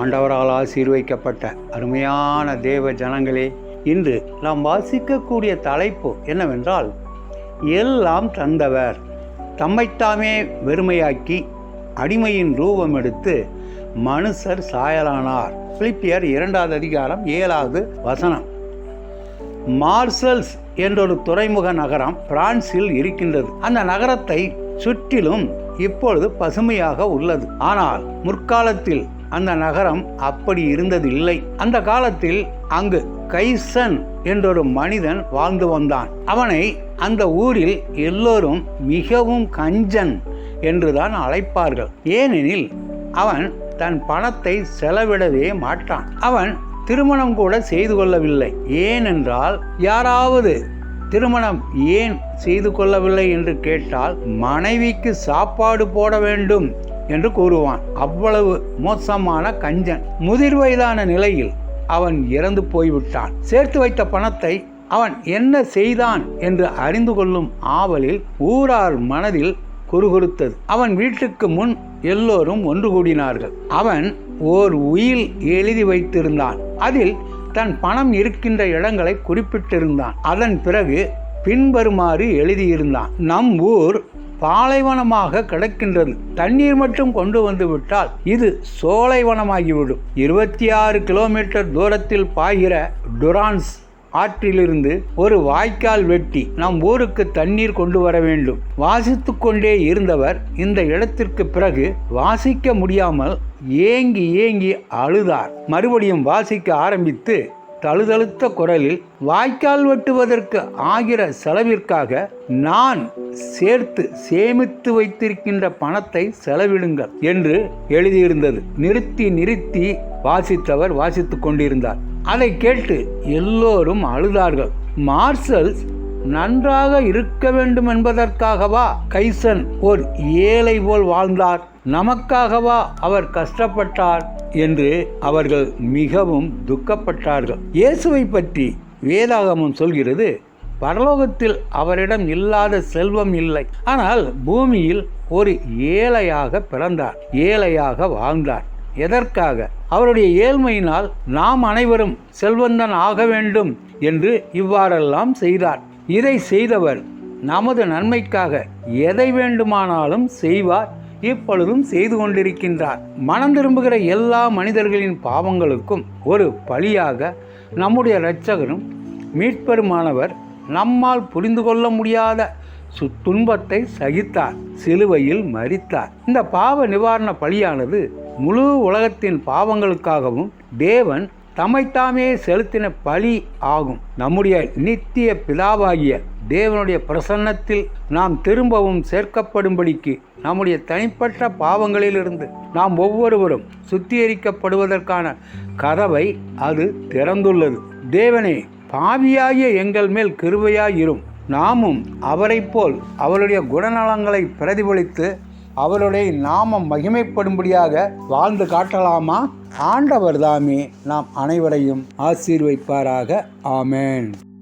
ஆண்டவரால் ஆசீர்வைக்கப்பட்ட அருமையான தேவ ஜனங்களே இன்று நாம் வாசிக்கக்கூடிய தலைப்பு என்னவென்றால் எல்லாம் தந்தவர் தம்மைத்தாமே வெறுமையாக்கி அடிமையின் ரூபம் எடுத்து மனுஷர் சாயலானார். பிலிப்பியர் இரண்டாவது அதிகாரம் ஏழாவது வசனம். மார்சல்ஸ் என்றொரு துறைமுக நகரம் பிரான்சில் இருக்கின்றது. அந்த நகரத்தை சுற்றிலும் இப்பொழுது பசுமையாக உள்ளது. ஆனால் முற்காலத்தில் அந்த நகரம் அப்படி இருந்ததில்லை. அந்த காலத்தில் அங்கு கைசன் என்றொரு மனிதன் வாழ்ந்து வந்தான். அவனை அந்த ஊரில் எல்லோரும் மிகவும் கஞ்சன் என்றுதான் அழைப்பார்கள். ஏனெனில் அவன் தன் பணத்தை செலவிடவே மாட்டான். அவன் திருமணம் கூட செய்து கொள்ளவில்லை. ஏனென்றால் யாராவது திருமணம் ஏன் செய்து கொள்ளவில்லை என்று கேட்டால் மனைவிக்கு சாப்பாடு போட வேண்டும். என்று கூறுவான். அவ்வளவு மோசமான கஞ்சன் முதிர் வயதான நிலையில் அவன் இறந்து போய்விட்டான். சேர்த்து வைத்த பணத்தை அவன் என்ன செய்தான் என்று அறிந்து கொள்ளும் ஆவலில் ஊரார் மனதில் குறுகுறுத்தது. அவன் வீட்டுக்கு முன் எல்லோரும் ஒன்று கூடினார்கள். அவன் ஓர் உயில் எழுதி வைத்திருந்தான். அதில் தன் பணம் இருக்கின்ற இடங்களை குறிப்பிட்டிருந்தான். அதன் பிறகு பின்வருமாறு எழுதியிருந்தான். நம் ஊர் பாலைவனமாக கிடக்கின்றது. தண்ணீர் மட்டும் கொண்டு வந்து விட்டால் இது சோலைவனமாகிவிடும். இருபத்தி ஆறு கிலோமீட்டர் தூரத்தில் பாய்கிற டுரான்ஸ் ஆற்றிலிருந்து ஒரு வாய்க்கால் வெட்டி நம் ஊருக்கு தண்ணீர் கொண்டு வர வேண்டும். வாசித்து கொண்டே இருந்தவர் இந்த இடத்திற்கு பிறகு வாசிக்க முடியாமல் ஏங்கி ஏங்கி அழுதார். மறுபடியும் வாசிக்க ஆரம்பித்து தழுதழுத்த குரலில் வாய்க்கால் வெட்டுவதற்கு ஆகிற செலவிற்காக நான் சேர்த்து சேமித்து வைத்திருக்கின்ற பணத்தை செலவிடுங்கள் என்று எழுதியிருந்தது. நிறுத்தி நிறுத்தி வாசித்தவர் வாசித்து கொண்டிருந்தார். அதை கேட்டு எல்லோரும் அழுதார்கள். மார்ஷல்ஸ் நன்றாக இருக்க வேண்டும் என்பதற்காகவா? கைசன் ஓர் ஏழை போல் வாழ்ந்தார். நமக்காகவா அவர் கஷ்டப்பட்டார் என்று அவர்கள் மிகவும் துக்கப்பட்டார்கள். இயேசுவை பற்றி வேதாகமம் சொல்கிறது பரலோகத்தில் அவரிடம் இல்லாத செல்வம் இல்லை. ஆனால் பூமியில் ஒரு ஏழையாக பிறந்தார் ஏழையாக வாழ்ந்தார். எதற்காக? அவருடைய ஏழ்மையினால் நாம் அனைவரும் செல்வந்தன் ஆக வேண்டும் என்று இவ்வாறெல்லாம் செய்தார். இதை செய்தவர் நமது நன்மைக்காக எதை வேண்டுமானாலும் செய்வார் இப்பொழுதும் செய்து கொண்டிருக்கின்றார். மனம் திரும்புகிற எல்லா மனிதர்களின் பாவங்களுக்கும் ஒரு பலியாக நம்முடைய இரட்சகரும் மீட்பெருமானவர் நம்மால் புரிந்து கொள்ள முடியாத துன்பத்தை சகித்தார் சிலுவையில் மறித்தார் இந்த பாவ நிவாரண பலியானது முழு உலகத்தின் பாவங்களுக்காகவும் தேவன் தம்மைத்தாமே செலுத்தின பலி ஆகும். நம்முடைய நித்திய பிதாவாகிய தேவனுடைய பிரசன்னத்தில் நாம் திரும்பவும் சேர்க்கப்படும்படிக்கு நம்முடைய தனிப்பட்ட பாவங்களிலிருந்து நாம் ஒவ்வொருவரும் சுத்திகரிக்கப்படுவதற்கான கதவை அது திறந்துள்ளது. தேவனே பாவியாகிய எங்கள் மேல் கிருபையாயிரும். நாமும் அவரைப் போல் அவருடைய குணநலங்களை பிரதிபலித்து அவருடைய நாமம் மகிமைப்படும்படியாக வாழ்ந்து காட்டலாமா? ஆண்டவர் தாமே நாம் அனைவரையும் ஆசீர்வைப்பாராக. ஆமேன்.